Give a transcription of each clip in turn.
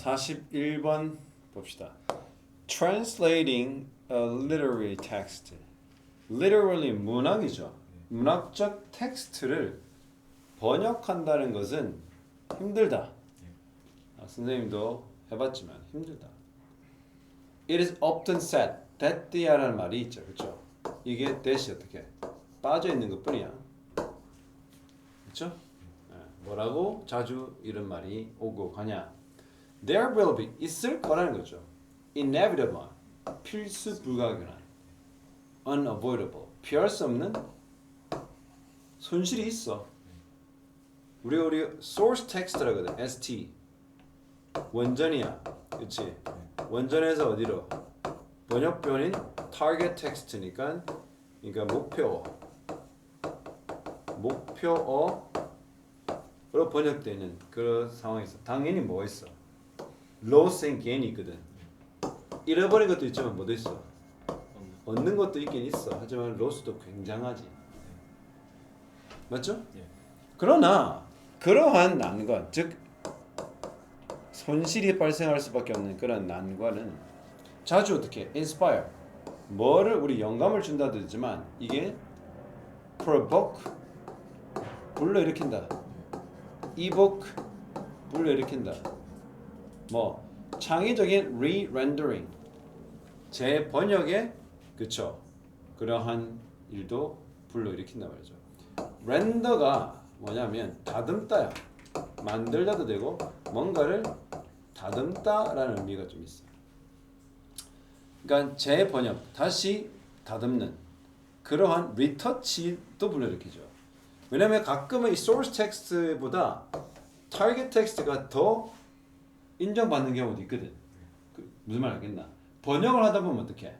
41번 봅시다. Translating a literary text. literally 문학이죠. 문학적 텍스트를 번역한다는 것은 힘들다. 아, 선생님도 해봤지만 힘들다. It is often said that the라는 말이 있죠, 그렇죠? 이게 that이 어떻게 빠져 있는 것뿐이야, 그렇죠? 뭐라고 자주 이런 말이 오고 가냐? There will be 있을 거라는 거죠. Inevitable 필수 불가결한 unavoidable 피할 수 없는 손실이 있어. 우리 우리 source text라고 하거든. ST 원전이야. 그렇지? 원전에서 어디로? 번역본인 target text니까 그러니까 목표 목표어로 번역되는 그런 상황에서 당연히 뭐 있어? Loss and gain이 있거든. 잃어버린 것도 있지만 뭐도 있어? 얻는 것도 있긴 있어. 하지만 로스도 굉장하지. 맞죠? 예. 그러나 그러한 난관, 즉 손실이 발생할 수밖에 없는 그런 난관은 자주 어떻게 inspire 뭐를 우리 영감을 준다도 되지만 이게 provoke 불러일으킨다. evoke 불러일으킨다. 뭐 창의적인 re-rendering 재번역의 그쵸 그러한 일도 불러일으킨다 말이죠. 렌더가 뭐냐면 다듬다야. 만들다도 되고 뭔가를 다듬다라는 의미가 좀 있어. 그러니까 재번역, 다시 다듬는 그러한 리터치도 불러일으키죠. 왜냐하면 가끔은 이 source 텍스트보다 target 텍스트가 더 인정받는 경우도 있거든. 그 무슨 말 알겠나? 번역을 하다 보면 어떻게?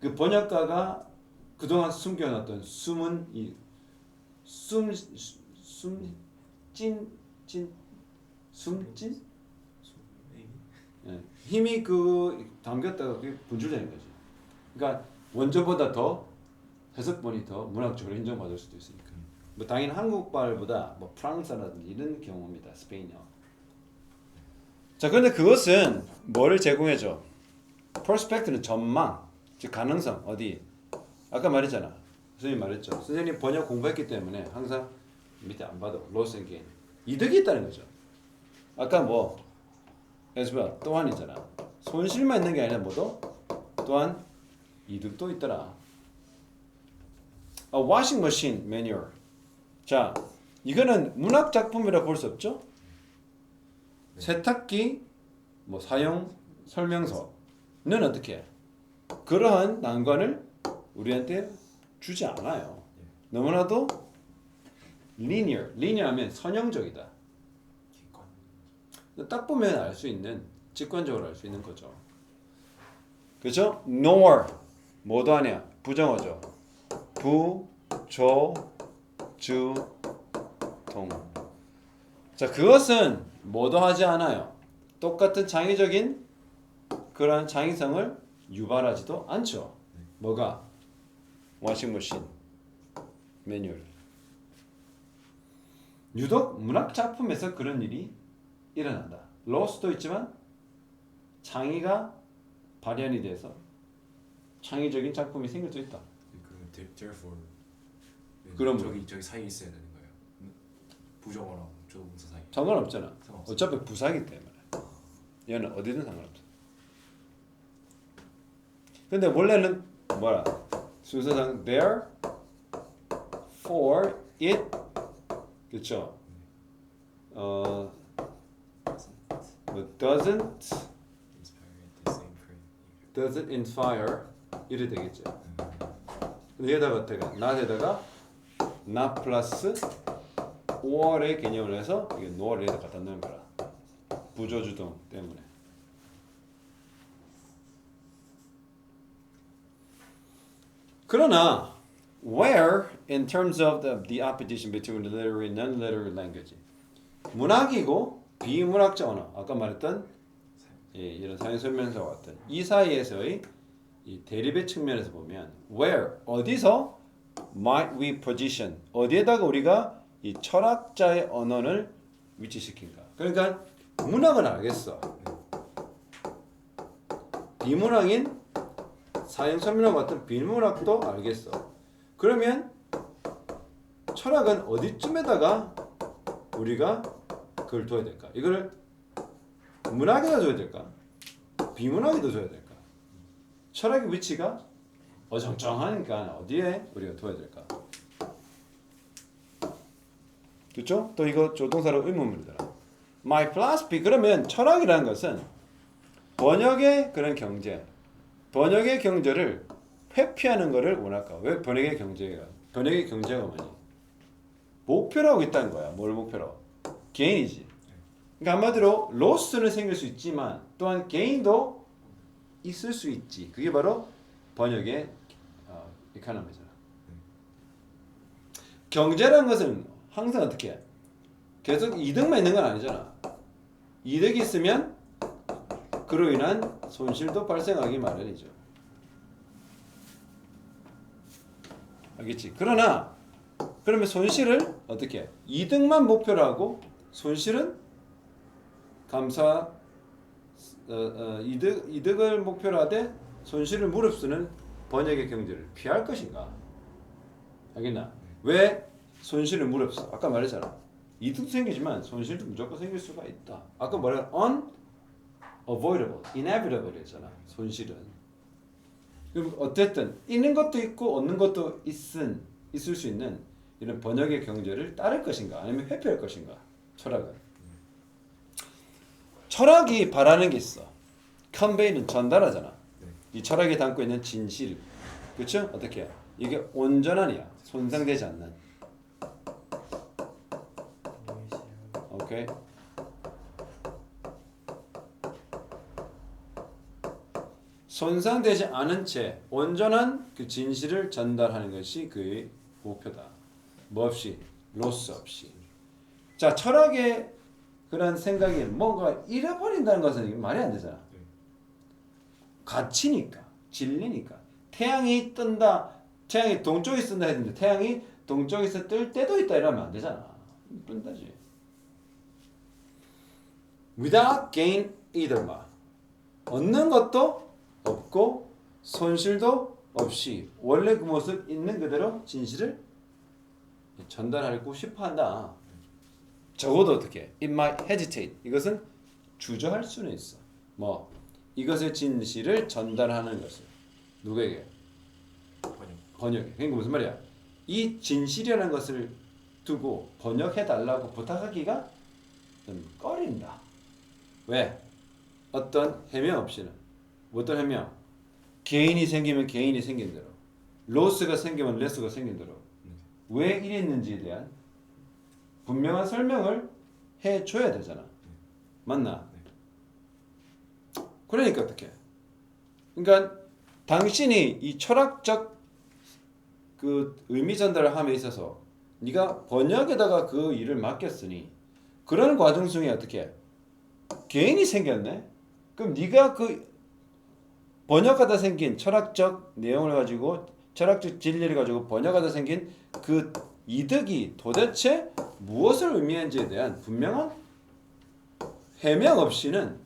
그 번역가가 그동안 숨겨놨던 숨은 이 숨 숨찐 찐 숨찐 예, 힘이 그 담겼다가 분출되는 거지. 그러니까 원조보다 더 해석본이 더 문학적으로 인정받을 수도 있으니까. 뭐 당연히 한국말보다 뭐 프랑스라든지 이런 경우입니다. 스페인어. 자, 그런데 그것은 뭐를 제공해줘? 프로스펙트는 전망, 즉 가능성 어디? 아까 말했잖아. 선생님 말했죠. 선생님 번역 공부했기 때문에 항상 밑에 안 봐도 로스 앤 게인 이득이 있다는 거죠. 아까 뭐 as well 또한이잖아. 손실만 있는 게 아니라 뭐도 또한 이득도 있더라. A washing machine manual. 자, 이거는 문학 작품이라 볼 수 없죠? 세탁기 뭐 사용 설명서는 어떻게 그러한 난관을 우리한테 주지 않아요. 너무나도 linear, linear하면 선형적이다. 딱 보면 알 수 있는 직관적으로 알 수 있는 거죠. 그렇죠? nor 뭐도 아니야 부정어죠. 부, 조, 주, 동. 자 그것은 뭐도 하지 않아요. 똑같은 창의적인 그러한 창의성을 유발하지도 않죠. 뭐가 워싱머신 매뉴얼. 유독 문학 작품에서 그런 일이 일어난다. 로스도 있지만 창의가 발현이 돼서 창의적인 작품이 생길 수 있다. 그 그럼 저기 저기 사이에 있어야 되는 거예요. 부정어랑 조동사 사이. 상관없잖아. 상관없어. 어차피 부사기 때문에. 얘는 어디든 상관없어. 근데 원래는 뭐라? 순서상 there for it 그쵸? 어 뭐, doesn't doesn't inspire 이래 되겠지. 근데 얘다가 어때가? not에다가 not 플러스 or의 개념을 해서 이게 여기다 갖다 넣는 거라. 부조주동 때문에. 그러나 where in terms of the, the opposition between the literary and non-literary language 문학이고 비문학적 언어 아까 말했던 예, 이런 사회 설명서와 같은 이 사이에서의 이 대립의 측면에서 보면 where 어디서 might we position 어디에다가 우리가 이 철학자의 언어를 위치시킨가 그러니까 문학은 알겠어. 비문학인 사형선문학 같은 비문학도 알겠어. 그러면 철학은 어디쯤에다가 우리가 그걸 둬야 될까? 이거를 문학에다 줘야 될까? 비문학에다 줘야 될까? 철학의 위치가 어정쩡하니까 어디에 우리가 둬야 될까? 그렇죠? 또 이거 조동사로 의문문이더라. My philosophy 그러면 철학이라는 것은 번역의 그런 경제, 번역의 경제를 회피하는 것을 원할까? 왜 번역의 경제가? 번역의 경제가 뭐니? 목표라고 있다는 거야. 뭘 목표로? 개인이지. 그러니까 한마디로 로스는 생길 수 있지만 또한 개인도 있을 수 있지. 그게 바로 번역의 어, 이카노미잖아. 경제라는 것은 항상 어떻게 해? 계속 이득만 있는 건 아니잖아. 이득이 있으면 그로 인한 손실도 발생하기 마련이죠. 알겠지? 그러나 그러면 손실을 어떻게 해? 이득만 목표로 하고 손실은 감사 어, 어, 이득 이득을 목표로 하되 손실을 무릅쓰는 번역의 경제를 피할 것인가? 알겠나? 왜 손실을 무릅써? 아까 말했잖아. 이득도 생기지만 손실도 무조건 생길 수가 있다. 아까 말한 unavoidable, inevitable 했잖아. 손실은. 그럼 어쨌든 있는 것도 있고 없는 것도 있은 있을 수 있는 이런 번역의 경제를 따를 것인가 아니면 회피할 것인가 철학은 철학이 바라는 게 있어 컨베이는 전달하잖아 이 철학이 담고 있는 진실 그렇죠 어떻게 해? 이게 온전한이야 손상되지 않는 오케이 손상되지 않은 채 온전한 그 진실을 전달하는 것이 그의 목표다. 뭐 없이 로스 없이. 자 철학의 그런 생각이 뭔가 잃어버린다는 것은 말이 안 되잖아. 네. 가치니까 진리니까 태양이 뜬다. 태양이 동쪽에 뜬다 했는데 태양이 동쪽에서 뜰 때도 있다 이러면 안 되잖아. 뜬다지. Without gain either 마. 얻는 것도 없고 손실도 없이 원래 그 모습 있는 그대로 진실을 전달하고 싶어 한다. 적어도 어떻게? It might hesitate. 이것은 주저할 수는 있어. 뭐 이것의 진실을 전달하는 것을 누구에게? 번역. 번역해. 그러니까 무슨 말이야? 이 진실이라는 것을 두고 번역해 달라고 부탁하기가 좀 꺼린다. 왜? 어떤 해명 없이는 어떤 해명? 개인이 생기면 개인이 생긴 대로, 로스가 생기면 레스가 생긴 대로 네. 왜 이랬는지에 대한 분명한 설명을 해 줘야 되잖아. 맞나? 그러니까 어떻게? 그러니까 당신이 이 철학적 그 의미 전달을 함에 있어서 네가 번역에다가 그 일을 맡겼으니 그런 과정 중에 어떻게 개인이 생겼네? 그럼 네가 그 번역하다 생긴 철학적 내용을 가지고 철학적 진리를 가지고 번역하다 생긴 그 이득이 도대체 무엇을 의미하는지에 대한 분명한 해명 없이는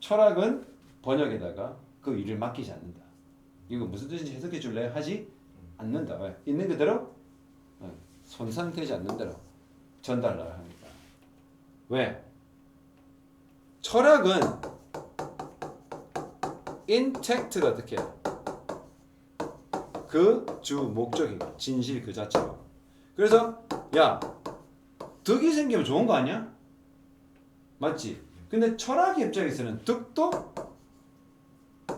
철학은 번역에다가 그 일을 맡기지 않는다. 이거 무슨 뜻인지 해석해 줄래? 하지 않는다. 왜? 있는 그대로 어, 손상되지 않는 대로 전달을 합니다. 왜? 철학은 intact가 어떻게 그주 목적이 진실 그 자체가 그래서 야 득이 생기면 좋은 거 아니야? 맞지? 근데 철학의 입장에서는 득도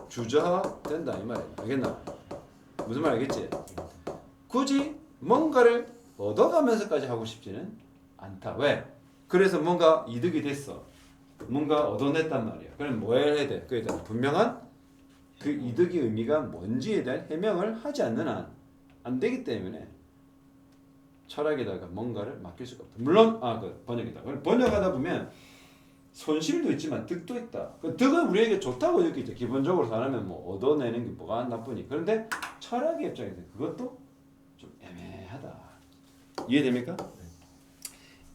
주저된다 이 말이야 알겠나? 무슨 말 알겠지? 굳이 뭔가를 얻어가면서까지 하고 싶지는 않다 왜? 그래서 뭔가 이득이 됐어 뭔가 얻어냈단 말이야 그럼 뭐 해야 돼? 그에 대한 분명한 그 이득의 의미가 뭔지에 대한 해명을 하지 않는 한 안 되기 때문에 철학에다가 뭔가를 맡길 수가 없다. 물론 아그 번역이다. 번역하다 보면 손실도 있지만 득도 있다. 그 득은 우리에게 좋다고 느끼죠. 기본적으로 사람은 뭐 얻어내는 게 뭐가 나쁘니. 그런데 철학의 입장에서 그것도 좀 애매하다. 이해됩니까?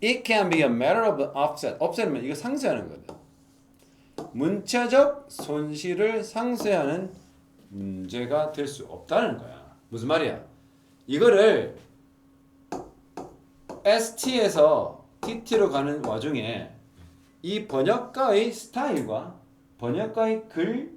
It can be a matter of offset. offset은 이거 상쇄하는 거거든. 문체적 손실을 상쇄하는 문제가 될 수 없다는 거야. 무슨 말이야? 이거를 ST에서 TT로 가는 와중에 이 번역가의 스타일과 번역가의 글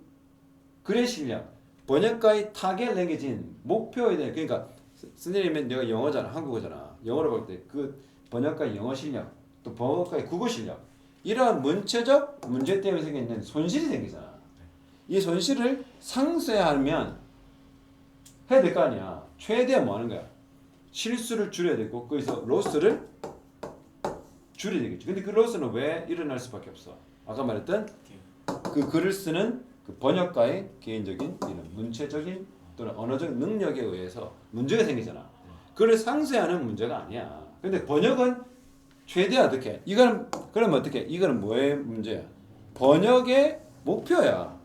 글의 실력, 번역가의 타겟 랭귀지인 목표에 대해 그러니까 스님은 내가 영어잖아, 한국어잖아. 영어로 볼 때 그 번역가의 영어 실력, 또 번역가의 국어 실력 이러한 문체적 문제 때문에 생기는 손실이 생기잖아. 이 손실을 상쇄하면 해야 될 거 아니야. 최대한 뭐 하는 거야? 실수를 줄여야 되고 거기서 로스를 줄여야 되겠지. 근데 그 로스는 왜 일어날 수밖에 없어? 아까 말했던 그 글을 쓰는 그 번역가의 개인적인 이런 문체적인 또는 언어적 능력에 의해서 문제가 생기잖아. 그걸 상쇄하는 문제가 아니야. 근데 번역은 최대한 어떻게? 이거는 그러면 어떻게? 이거는 뭐의 문제야? 번역의 목표야.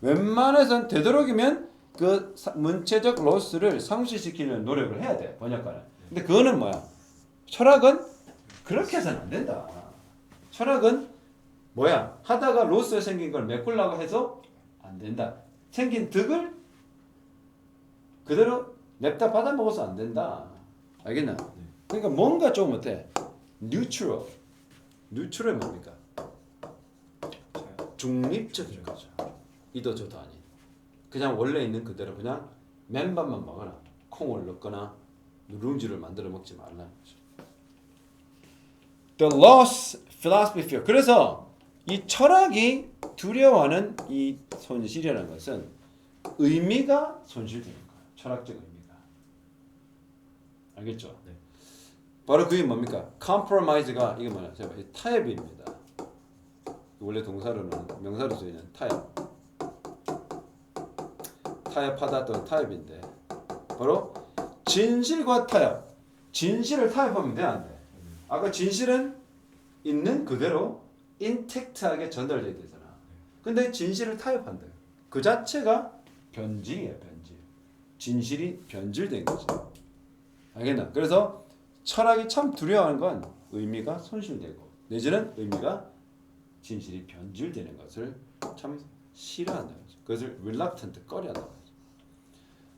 웬만해선 되도록이면 그 사- 문체적 로스를 상쇄시키는 노력을 해야 돼 번역가는. 근데 그거는 뭐야? 철학은 그렇게 해서는 안 된다. 철학은 뭐야? 하다가 로스가 생긴 걸 메꾸려고 해서 안 된다. 생긴 득을 그대로 냅다 받아 먹어서 안 된다. 알겠나? 그러니까 뭔가 좀 어때? 뉴트럴. 뉴트럴 뭡니까? 중립적인 거죠. 이도 저도 아닌. 그냥 원래 있는 그대로 그냥 맨밥만 먹어라. 콩을 넣거나 누룽지를 만들어 먹지 말라. The loss philosophy fear. 그래서 이 철학이 두려워하는 이 손실이라는 것은 의미가 손실되는 거예요. 철학적 의미가. 알겠죠? 네. 바로 그게 뭡니까? compromise가 이게 뭐냐? 제가 이 타협입니다. 원래 동사로는 명사로 쓰이는 타협. 타협하다 또는 타협인데 바로 진실과 타협. 진실을 타협하면 돼 안 돼? 아까 진실은 있는 그대로 인택트하게 전달돼야 되잖아. 근데 진실을 타협한다. 그 자체가 변질이야 변질. 진실이 변질된 거지. 알겠나? 그래서 철학이 참 두려워하는 건 의미가 손실되고 내지는 의미가 진실이 변질되는 것을 참 싫어한다. 그것을 reluctant 꺼려한다.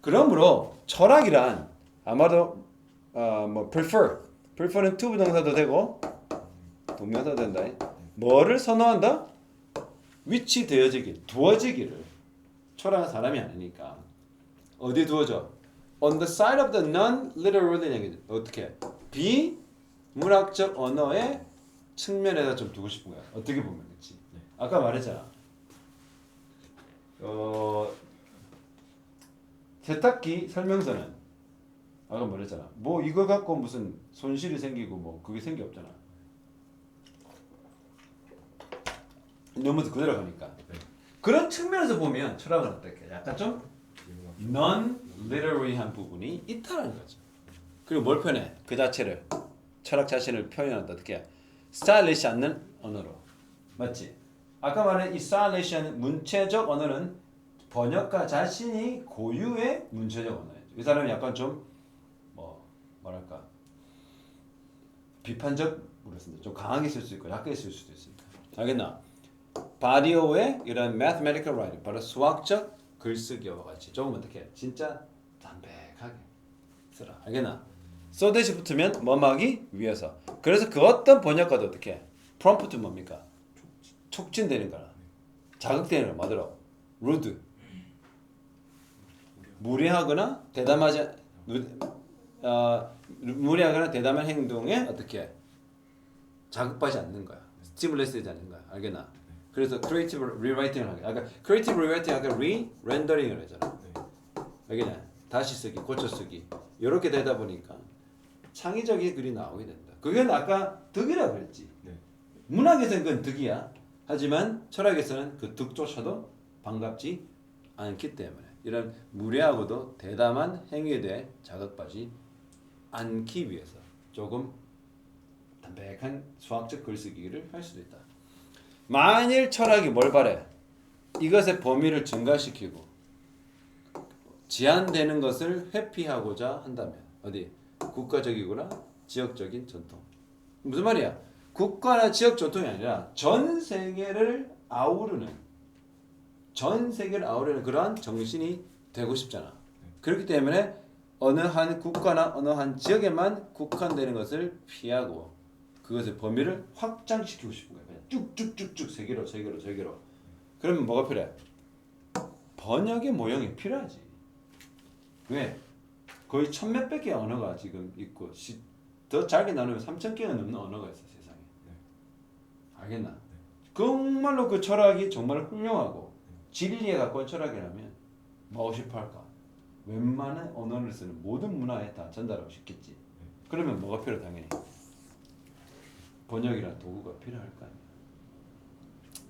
그러므로 철학이란 아마도 어, 뭐 prefer, prefer는 to 부동사도 되고 동명사도 된다. 뭐를 선호한다? 위치 되어지기, 두어지기를. 철학은 사람이 아니니까 어디 두어져? On the side of the non-literal language. 어떻게? 비문학적 언어의 측면에다 좀 두고 싶은 거야. 어떻게 보면 그렇지? 아까 말했잖아. 어 세탁기 설명서는 아까 말했잖아. 뭐 이거 갖고 무슨 손실이 생기고 뭐 그게 생기 없잖아. 너무 그대로 가니까. 네. 그런 측면에서 보면 철학은 어떻게? 약간 좀 non-literary한 부분이 있다는 거죠. 그리고 뭘 표현해? 그 자체를 철학 자신을 표현한다 어떻게? 스타일리시 않는 언어로 맞지? 아까 말한 이 스타일리시한 문체적 언어는 번역가 자신이 고유의 문체적 언어예요. 이 사람이 약간 좀 뭐 뭐랄까 비판적으로 쓴다. 좀 강하게 쓸 수 있고 약하게 쓸 수도 있습니다. 알겠나? 바디오의 이런 mathematical writing, 바로 수학적 글쓰기와 같이 조금 어떻게 진짜 담백하게 쓰라. 알겠나? 써대시 붙으면 뭐막이 위에서. 그래서 그 어떤 번역가도 어떻게? 프롬프트 뭡니까? 촉진되는 거라. 자극되는 거 뭐더라? rude. 무례하거나 대담하지 무- 어, 무례하거나 대담한 행동에 어떻게 자극받지 않는 거야. 스티뮬레이스 되지 않는 거야. 알겠나? 그래서 크리에이티브 리라이팅을 하게. 아까 크리에이티브 리라이팅 아까 리 렌더링을 했잖아. 네. 알겠냐? 다시 쓰기, 고쳐 쓰기. 이렇게 되다 보니까 창의적인 글이 나오게 된다. 그건 아까 득이라고 그랬지. 네. 문학에서는 그건 득이야. 하지만 철학에서는 그 득조차도 반갑지 않기 때문에 이런 무례하고도 대담한 행위에 대해 자극받지 않기 위해서 조금 담백한 수학적 글쓰기를 할 수도 있다. 만일 철학이 뭘 바래? 이것의 범위를 증가시키고 제한되는 것을 회피하고자 한다면 어디 국가적이거나 지역적인 전통 무슨 말이야? 국가나 지역 전통이 아니라 전 세계를 아우르는 전 세계를 아우르는 그러한 정신이 되고 싶잖아. 그렇기 때문에 어느 한 국가나 어느 한 지역에만 국한되는 것을 피하고 그것의 범위를 확장시키고 싶은 거야. 쭉쭉쭉쭉 세계로 세계로 세계로. 그러면 뭐가 필요해? 번역의 모형이 필요하지. 왜? 거의 천 몇백 개의 언어가 지금 있고 시, 더 짧게 나누면 삼천 개가 넘는 언어가 있어 세상에. 알겠나? 정말로 그 철학이 정말 훌륭하고 진리에 가까운 철학이라면 싶어 할까? 웬만한 언어를 쓰는 모든 문화에 다 전달하고 싶겠지. 그러면 뭐가 필요 당연히 번역이란 도구가 필요할 거 아니야.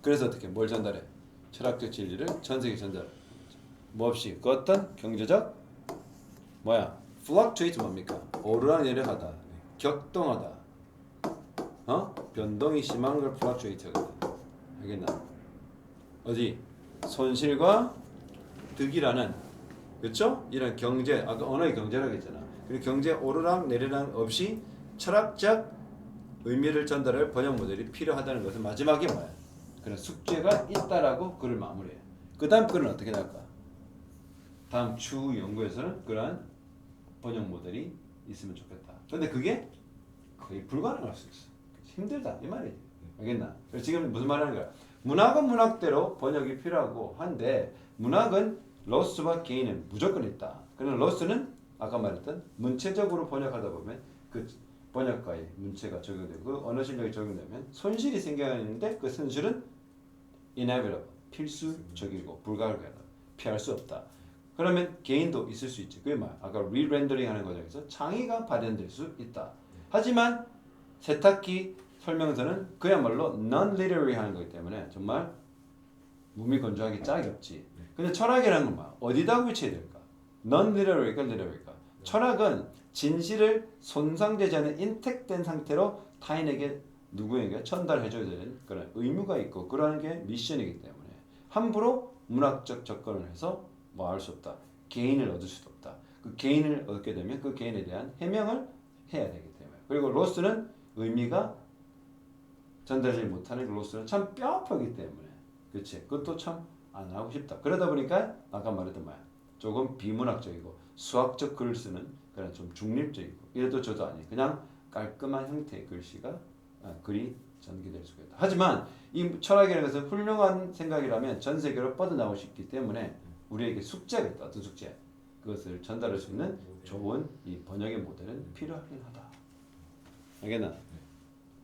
그래서 어떻게 뭘 전달해? 철학적 진리를 전 세계 전달. 뭐 없이 그 어떤 경제적 뭐야? fluctuate 뭡니까? 오르락 내리락하다, 격동하다. 어? 변동이 심한 걸 fluctuate거든. 알겠나? 어디 손실과 득이라는 그렇죠? 이런 경제 아까 언어의 경제라고 했잖아. 그리고 경제 오르락 내리락 없이 철학적 의미를 전달할 번역 모델이 필요하다는 것은 마지막에 뭐야? 그런 숙제가 있다라고 글을 마무리해. 그 다음 글은 어떻게 나올까? 다음 추후 연구에서는 그러한 번역 모델이 있으면 좋겠다. 근데 그게 거의 불가능할 수 있어. 힘들다 이 말이지. 알겠나? 그래서 지금 무슨 말 하는 거야? 문학은 문학대로 번역이 필요하고 한데 문학은 로스와 게인은 무조건 있다. 그러나 로스는 아까 말했던 문체적으로 번역하다 보면 그 번역가의 문체가 적용되고 그 언어 실력이 적용되면 손실이 생겨나는데 그 손실은 inevitable 필수적이고 불가결하다 피할 수 없다. 그러면 개인도 있을 수 있지. 그게 뭐야? 아까 리렌더링 하는 과정에서 창의가 발현될 수 있다. 하지만 세탁기 설명서는 그야말로 non-literary 하는 거기 때문에 정말 무미건조하기 짝이 없지. 근데 철학이라는 건 뭐야? 어디다 위치해야 될까? non-literary일까, literary일까? 철학은 진실을 손상되지 않은 인택된 상태로 타인에게 누구에게 전달해줘야 되는 그런 의무가 있고 그러는 게 미션이기 때문에 함부로 문학적 접근을 해서 뭐할수 없다. 개인을 얻을 수도 없다. 그 개인을 얻게 되면 그 개인에 대한 해명을 해야 되기 때문에. 그리고 로스는 의미가 전달되지 못하는 그 로스는 참 뼈아프기 때문에. 그렇지 그것도 참 안 하고 싶다. 그러다 보니까 아까 말했던 말 조금 비문학적이고 수학적 글을 쓰는 그런 좀 중립적이고 이래도 저도 아니 그냥 깔끔한 형태의 글씨가 아, 글이 전개될 수가 있다. 하지만 이 철학이라는 것은 훌륭한 생각이라면 전 세계로 뻗어나오고 싶기 때문에 우리에게 숙제가 있다. 어떤 숙제? 그것을 전달할 수 있는 좋은 이 번역의 모델은 필요하긴 하다. 알겠나?